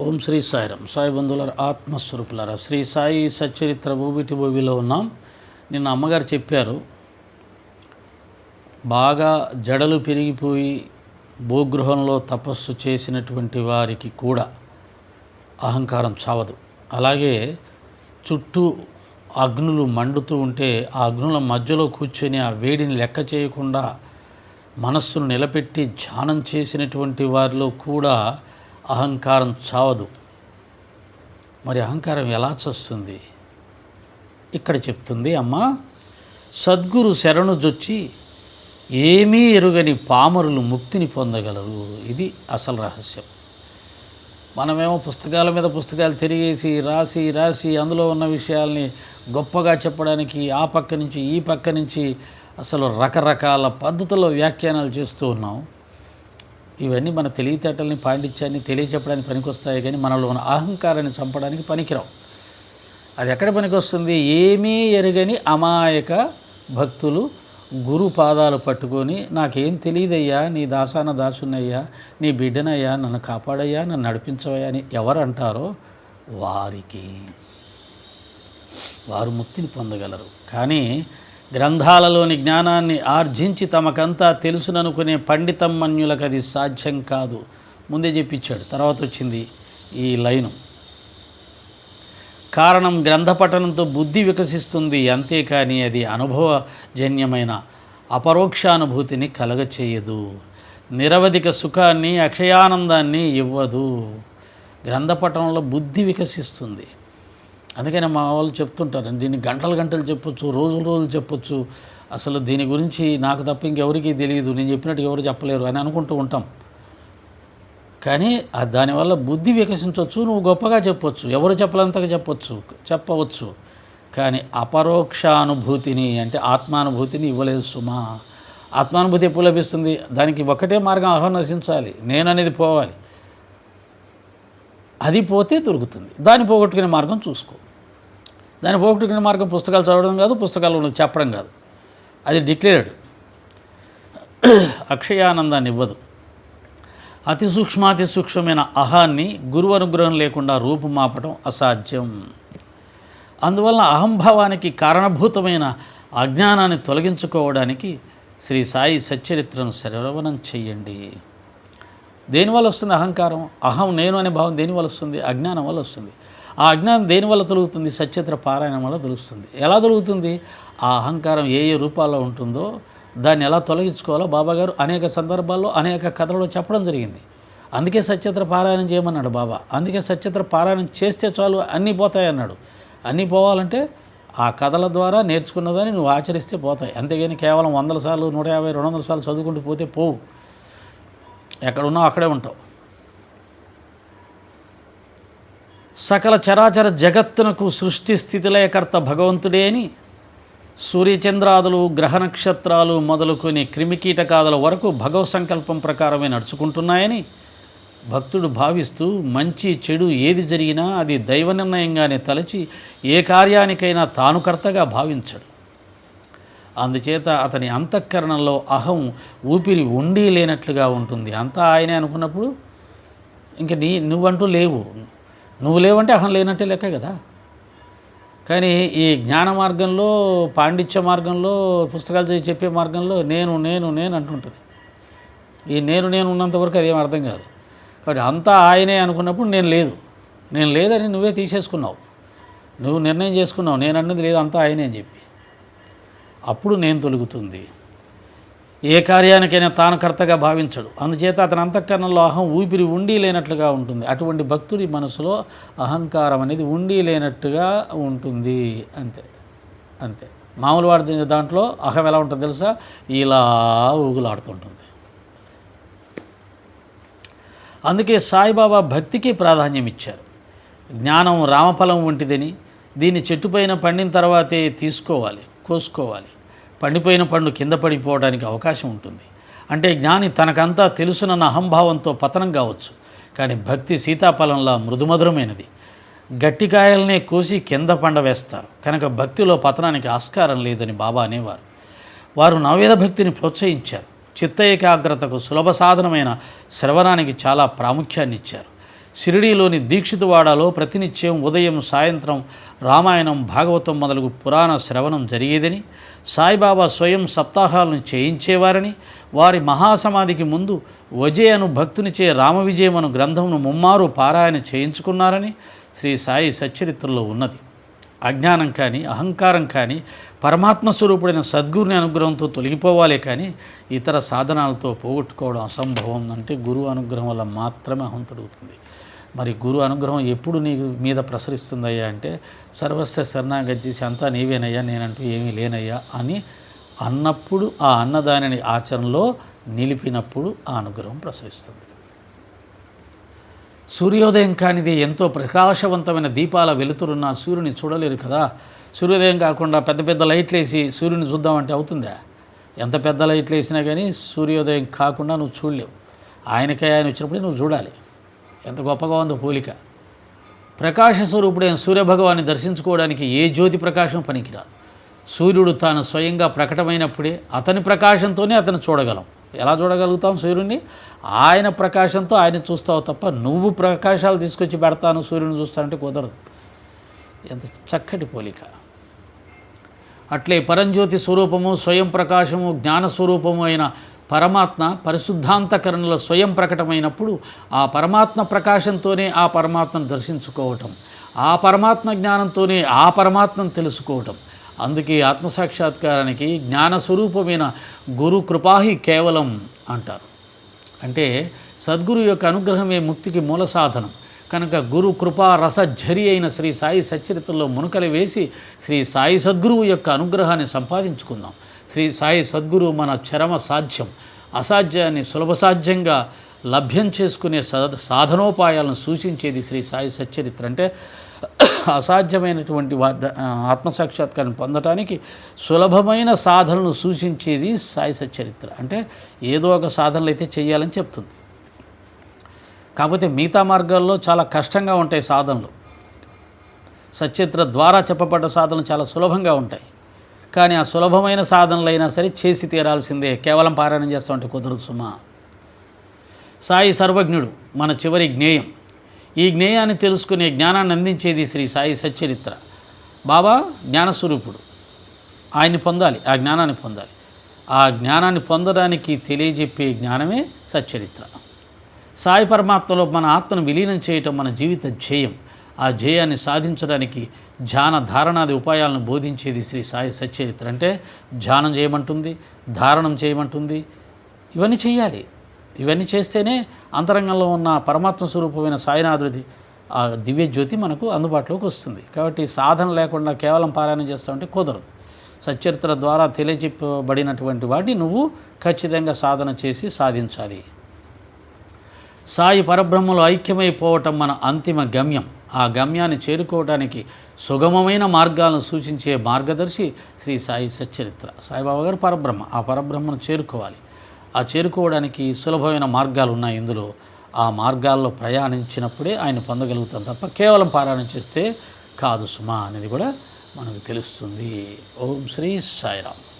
ఓం శ్రీ సాయిరామ్ సాయి బంధువుల ఆత్మస్వరూపులారా శ్రీ సాయి సచ్చరిత్ర ఊబిటి భూమిలో ఉన్నాం. నిన్న అమ్మగారు చెప్పారు బాగా జడలు పెరిగిపోయి భూగృహంలో తపస్సు చేసినటువంటి వారికి కూడా అహంకారం చావదు. అలాగే చుట్టూ అగ్నులు మండుతూ ఉంటే ఆ అగ్నుల మధ్యలో కూర్చొని ఆ వేడిని లెక్క చేయకుండా మనస్సును నిలబెట్టి ధ్యానం చేసినటువంటి వారిలో కూడా అహంకారం చావదు. మరి అహంకారం ఎలా చస్తుంది? ఇక్కడ చెప్తుంది అమ్మ సద్గురు శరణు జొచ్చి ఏమీ ఎరుగని పామరులు ముక్తిని పొందగలరు. ఇది అసలు రహస్యం. మనమేమో పుస్తకాల మీద పుస్తకాలు తిరిగేసి రాసి రాసి అందులో ఉన్న విషయాల్ని గొప్పగా చెప్పడానికి ఆ పక్క నుంచి ఈ పక్క నుంచి అసలు రకరకాల పద్ధతుల్లో వ్యాఖ్యానాలు చేస్తూ ఉన్నాం. ఇవన్నీ మన తెలివితేటల్ని పాండిత్యాన్ని తెలియచెప్పడానికి పనికొస్తాయి కానీ మనలో ఉన్న అహంకారాన్ని చంపడానికి పనికిరావు. అది ఎక్కడ పనికొస్తుంది? ఏమీ ఎరగని అమాయక భక్తులు గురు పాదాలు పట్టుకొని నాకేం తెలియదయ్యా నీ దాసాన దాసునయ్యా నీ బిడ్డనయ్యా నన్ను కాపాడయ్యా నన్ను నడిపించవయ్యా అని ఎవరు అంటారో వారికి వారు ముక్తిని పొందగలరు. కానీ గ్రంథాలలోని జ్ఞానాన్ని ఆర్జించి తమకంతా తెలుసుననుకునే పండితమ్మన్యులకు అది సాధ్యం కాదు. ముందే చెప్పించాడు. తర్వాత వచ్చింది ఈ లైను. కారణం గ్రంథపఠనంతో బుద్ధి వికసిస్తుంది. అంతేకాని అది అనుభవజన్యమైన అపరోక్షానుభూతిని కలగచేయదు. నిరవధిక సుఖాన్ని అక్షయానందాన్ని ఇవ్వదు. గ్రంథపఠనంలో బుద్ధి వికసిస్తుంది. అందుకని మా వాళ్ళు చెప్తుంటారు దీన్ని గంటలు గంటలు చెప్పొచ్చు రోజులు రోజులు చెప్పొచ్చు. అసలు దీని గురించి నాకు తప్ప ఇంకెవరికి తెలియదు నేను చెప్పినట్టు ఎవరు చెప్పలేరు అని అనుకుంటూ ఉంటాం. కానీ దానివల్ల బుద్ధి వికసించవచ్చు నువ్వు గొప్పగా చెప్పొచ్చు ఎవరు చెప్పలేంతగా చెప్పొచ్చు చెప్పవచ్చు. కానీ అపరోక్షానుభూతిని అంటే ఆత్మానుభూతిని ఇవ్వలేదు సుమా. ఆత్మానుభూతి ఎప్పుడు లభిస్తుంది? దానికి ఒకటే మార్గం అహం నశించాలి నేను అనేది పోవాలి. అది పోతే దొరుకుతుంది. దాన్ని పోగొట్టుకునే మార్గం చూసుకో. దాన్ని పోగొట్టుకునే మార్గం పుస్తకాలు చదవడం కాదు పుస్తకాలు ఉన్నది చెప్పడం కాదు. అది డిక్లేర్డ్. అక్షయానందాన్ని ఇవ్వదు. అతి సూక్ష్మాతి సూక్ష్మమైన అహాన్ని గురువు అనుగ్రహం లేకుండా రూపుమాపటం అసాధ్యం. అందువల్ల అహంభావానికి కారణభూతమైన అజ్ఞానాన్ని తొలగించుకోవడానికి శ్రీ సాయి సచ్చరిత్రను శ్రవణం చెయ్యండి దేనివల్ల వస్తుంది అహంకారం? అహం నేను అనే భావం దేనివల్ల వస్తుంది? అజ్ఞానం వల్ల వస్తుంది. ఆ అజ్ఞానం దేనివల్ల తొలుగుతుంది? సచిత్ర పారాయణం వల్ల తొలుగుతుంది. ఎలా తొలుగుతుంది? ఆ అహంకారం ఏ ఏ రూపాల్లో ఉంటుందో దాన్ని ఎలా తొలగించుకోవాలో బాబాగారు అనేక సందర్భాల్లో అనేక కథలలో చెప్పడం జరిగింది. అందుకే సచిత్ర పారాయణం చేయమన్నాడు బాబా. అందుకే సచిత్ర పారాయణం చేస్తే చాలు అన్నీ పోతాయన్నాడు అన్నీ పోవాలంటే ఆ కథల ద్వారా నేర్చుకున్నదాన్ని నువ్వు ఆచరిస్తే పోతాయి. అంతేగాని కేవలం వందల సార్లు నూట యాభై రెండు వందల సార్లు చదువుకుంటూ పోతే పోవు. ఎక్కడ ఉన్నావు అక్కడే ఉంటావు. సకల చరాచర జగత్తునకు సృష్టి స్థితిలయకర్త భగవంతుడే అని సూర్యచంద్రాదులు గ్రహ నక్షత్రాలు మొదలుకొని క్రిమికీటకాదుల వరకు భగవత్ సంకల్పం ప్రకారమే నడుచుకుంటున్నాయని భక్తుడు భావిస్తూ మంచి చెడు ఏది జరిగినా అది దైవ నిర్ణయంగానే తలచి ఏ కార్యానికైనా తాను కర్తగా భావించడు. అందుచేత అతని అంతఃకరణంలో అహం ఊపిరి ఉండి లేనట్లుగా ఉంటుంది. అంతా ఆయనే అనుకున్నప్పుడు ఇంక నీ నువ్వంటూ లేవు. నువ్వు లేవంటే అహం లేనట్టే లెక్క కదా. కానీ ఈ జ్ఞాన మార్గంలో పాండిత్య మార్గంలో పుస్తకాలు చదివి చెప్పే మార్గంలో నేను నేను నేను అంటుంటుంది. ఈ నేను నేను ఉన్నంతవరకు అదేం అర్థం కాదు. కాబట్టి అంతా ఆయనే అనుకున్నప్పుడు నేను లేదు. నేను లేదని నువ్వే తీసేసుకున్నావు. నువ్వు నిర్ణయం చేసుకున్నావు. నేను అన్నది లేదు అంతా ఆయనే అని చెప్పి. అప్పుడు నేను తొలుగుతుంది. ఏ కార్యానికైనా తాను కర్తగా భావించడు. అందుచేత అతని అంతఃకరణంలో అహం ఊపిరి ఉండి లేనట్లుగా ఉంటుంది. అటువంటి భక్తుడి మనసులో అహంకారం అనేది ఉండి లేనట్టుగా ఉంటుంది. అంతే. అంతే. మామూలు వాడి దాంట్లో అహం ఎలా ఉంటుంది తెలుసా? ఇలా ఊగులాడుతుంటుంది. అందుకే సాయిబాబా భక్తికి ప్రాధాన్యం ఇచ్చారు. జ్ఞానం రామఫలం వంటిదని దీన్ని చెట్టుపైన పండిన తర్వాతే తీసుకోవాలి. కోసుకోవాలి. పండిపోయిన పండు కింద పడిపోవడానికి అవకాశం ఉంటుంది. అంటే జ్ఞాని తనకంతా తెలుసునన్న అహంభావంతో పతనం కావచ్చు. కానీ భక్తి సీతాఫలంలా మృదుమధురమైనది. గట్టికాయలనే కోసి కింద పండవేస్తారు కనుక భక్తిలో పతనానికి ఆస్కారం లేదని బాబా అనేవారు. వారు నవేద భక్తిని ప్రోత్సహించారు. చిత్త ఏకాగ్రతకు సులభ సాధనమైన శ్రవణానికి చాలా ప్రాముఖ్యాన్ని ఇచ్చారు. షిరిడీలోని దీక్షితవాడలో ప్రతినిత్యం ఉదయం సాయంత్రం రామాయణం భాగవతం మొదలగు పురాణ శ్రవణం జరిగేదని సాయిబాబా స్వయం సప్తాహాలను చేయించేవారని వారి మహాసమాధికి ముందు వజే అను భక్తునిచే రామవిజయం అను గ్రంథమును ముమ్మారు పారాయణ చేయించుకున్నారని శ్రీ సాయి సచ్చరిత్రలో ఉన్నది. అజ్ఞానం కానీ అహంకారం కానీ పరమాత్మ స్వరూపుడైన సద్గురుని అనుగ్రహంతో తొలగిపోవాలే కానీ ఇతర సాధనాలతో పోగొట్టుకోవడం అసంభవం అంటే గురువు అనుగ్రహం వల్ల మాత్రమే అహం తొలుగుతుంది. మరి గురు అనుగ్రహం ఎప్పుడు నీ మీద ప్రసరిస్తుందయ్యా అంటే సర్వస్వ శరణాగతి అంతా నీవేనయ్యా నేనంటూ ఏమీ లేనయ్యా అని అన్నప్పుడు ఆ అన్నదానిని ఆచరణలో నిలిపినప్పుడు ఆ అనుగ్రహం ప్రసరిస్తుంది. సూర్యోదయం కానిది ఎంతో ప్రకాశవంతమైన దీపాల వెలుతురున్న సూర్యుని చూడలేరు కదా. సూర్యోదయం కాకుండా పెద్ద పెద్ద లైట్లు వేసి సూర్యుని చూద్దామంటే అవుతుందా? ఎంత పెద్ద లైట్లు వేసినా కానీ సూర్యోదయం కాకుండా నువ్వు చూడలేవు. ఆయనకే ఆయన వచ్చినప్పుడే నువ్వు చూడాలి. ఎంత గొప్పగా ఉందో పోలిక. ప్రకాశ స్వరూపుడైన సూర్యభగవాన్ని దర్శించుకోవడానికి ఏ జ్యోతి ప్రకాశం పనికిరాదు. సూర్యుడు తాను స్వయంగా ప్రకటమైనప్పుడే అతని ప్రకాశంతోనే అతను చూడగలం. ఎలా చూడగలుగుతాం సూర్యుడిని? ఆయన ప్రకాశంతో ఆయన చూస్తావు తప్ప నువ్వు ప్రకాశాలు తీసుకొచ్చి పెడతాను సూర్యుని చూస్తానంటే కుదరదు. ఎంత చక్కటి పోలిక. అట్లే పరంజ్యోతి స్వరూపము స్వయం ప్రకాశము జ్ఞాన స్వరూపము అయిన పరమాత్మ పరిశుద్ధాంతకరణలో స్వయం ప్రకటమైనప్పుడు ఆ పరమాత్మ ప్రకాశంతోనే ఆ పరమాత్మను దర్శించుకోవటం ఆ పరమాత్మ జ్ఞానంతోనే ఆ పరమాత్మను తెలుసుకోవటం అందుకే ఆత్మసాక్షాత్కారానికి జ్ఞాన స్వరూపమైన గురు కృపాహి కేవలం అంటారు. అంటే సద్గురు యొక్క అనుగ్రహమే ముక్తికి మూల సాధనం. కనుక గురు కృపా రస ఝరి అయిన శ్రీ సాయి సచ్చరిత్రలో మునకలు వేసి శ్రీ సాయి సద్గురువు యొక్క అనుగ్రహాన్ని సంపాదించుకుందాం. శ్రీ సాయి సద్గురువు మన చరమ సాధ్యం. అసాధ్యాన్ని సులభ సాధ్యంగా లభ్యం చేసుకునే సా- సాధనోపాయాలను సూచించేది శ్రీ సాయి సచ్చరిత్ర. అంటే అసాధ్యమైనటువంటి వా- ఆత్మసాక్షాత్కారం పొందటానికి సులభమైన సాధనను సూచించేది సాయి సచ్చరిత్ర. అంటే ఏదో ఒక సాధనలు అయితే చేయాలని చెప్తుంది. కాకపోతే మిగతా మార్గాల్లో చాలా కష్టంగా ఉంటాయి సాధనలు. సచిత్ర ద్వారా చెప్పబడ్డ సాధనలు చాలా సులభంగా ఉంటాయి. కానీ ఆ సులభమైన సాధనలు అయినా సరే చేసి తీరాల్సిందే. కేవలం పారాయణం చేస్తామంటే కుదరదు సుమా. సాయి సర్వజ్ఞుడు మన చివరి జ్ఞేయం. ఈ జ్ఞేయాన్ని తెలుసుకునే జ్ఞానాన్ని అందించేది శ్రీ సాయి సచ్చరిత్ర. బాబా జ్ఞానస్వరూపుడు. ఆయన్ని పొందాలి ఆ జ్ఞానాన్ని పొందాలి. ఆ జ్ఞానాన్ని పొందడానికి తెలియజెప్పే జ్ఞానమే సచ్చరిత్ర. సాయి పరమాత్మలో మన ఆత్మను విలీనం చేయటం మన జీవిత ధ్యేయం. ఆ ధ్యేయాన్ని సాధించడానికి ధ్యాన ధారణాది ఉపాయాలను బోధించేది శ్రీ సాయి సచ్చరిత్ర. అంటే ధ్యానం చేయమంటుంది ధారణం చేయమంటుంది ఇవన్నీ చేయాలి ఇవన్నీ చేస్తేనే అంతరంగంలో ఉన్న పరమాత్మ స్వరూపమైన సాయినాథుడిది ఆ దివ్య జ్యోతి మనకు అందుబాటులోకి వస్తుంది. కాబట్టి సాధన లేకుండా కేవలం పారాయణం చేస్తామంటే కుదరదు. సచ్చరిత్ర ద్వారా తెలియజెప్పబడినటువంటి వాటిని నువ్వు ఖచ్చితంగా సాధన చేసి సాధించాలి. సాయి పరబ్రహ్మలో ఐక్యమైపోవటం మన అంతిమ గమ్యం. ఆ గమ్యాన్ని చేరుకోవడానికి సుగమమైన మార్గాలను సూచించే మార్గదర్శి శ్రీ సాయి సచ్చరిత్ర సాయిబాబా గారు పరబ్రహ్మ. ఆ పరబ్రహ్మను చేరుకోవాలి. ఆ చేరుకోవడానికి సులభమైన మార్గాలు ఉన్నాయి ఇందులో. ఆ మార్గాల్లో ప్రయాణించినప్పుడే ఆయన పొందగలుగుతాం తప్ప కేవలం పారాయణం చేస్తే కాదు సుమా అనేది కూడా మనకు తెలుస్తుంది. ఓం శ్రీ సాయిరామ్.